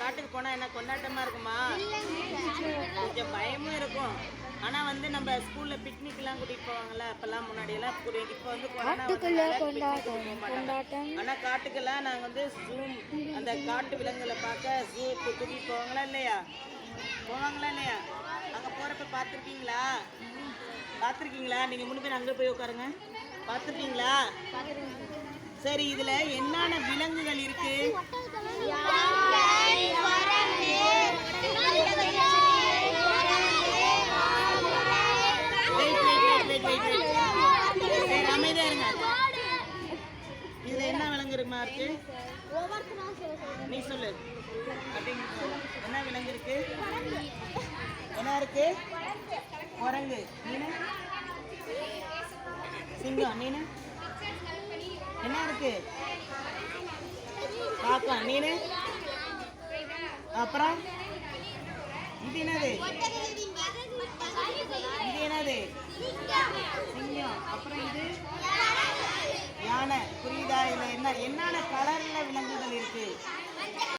காட்டுக்கு போனா என்ன கொண்டாட்டமா இருக்குமா? கொஞ்சம் பயமும் இருக்கும். ஆனா வந்து நம்ம ஸ்கூல்ல பிக்னிக் எல்லாம் கூட்டிட்டு போவாங்கல்ல அப்பெல்லாம் முன்னாடி எல்லாம் கூட்டிட்டு இப்போ வந்து கொரோனா வந்ததால picnic கூட்டிட்டு போக மாட்டாங்க. ஆனா காட்டுக்கெல்லாம் நாங்க வந்து ஜூம் அந்த காட்டு விலங்குகளை பார்க்க ஜூக்கு கூட்டிட்டு போவாங்களா இல்லையா? போவாங்களா இல்லையா? அங்க போறப்ப பார்த்துருக்கீங்களா? பார்த்துருக்கீங்களா? நீங்க மூணு பேர் அங்க போய் உட்காருங்க. பார்த்துருக்கீங்களா? சரி இதுல என்னென்ன விலங்குகள் விலங்கு இருக்கு. நீ சொல்லு. என்ன விலங்கு இருக்கு? என்ன இருக்கு? குரங்கு. நீனு சிங்கம். நீனு என்ன இருக்கு? காக்கா. நீனு அப்புறம்? இது என்னது சிங்கம் அப்புறம் இது யானை புரியுதா இல்லை என்ன என்னென்ன கலர்ல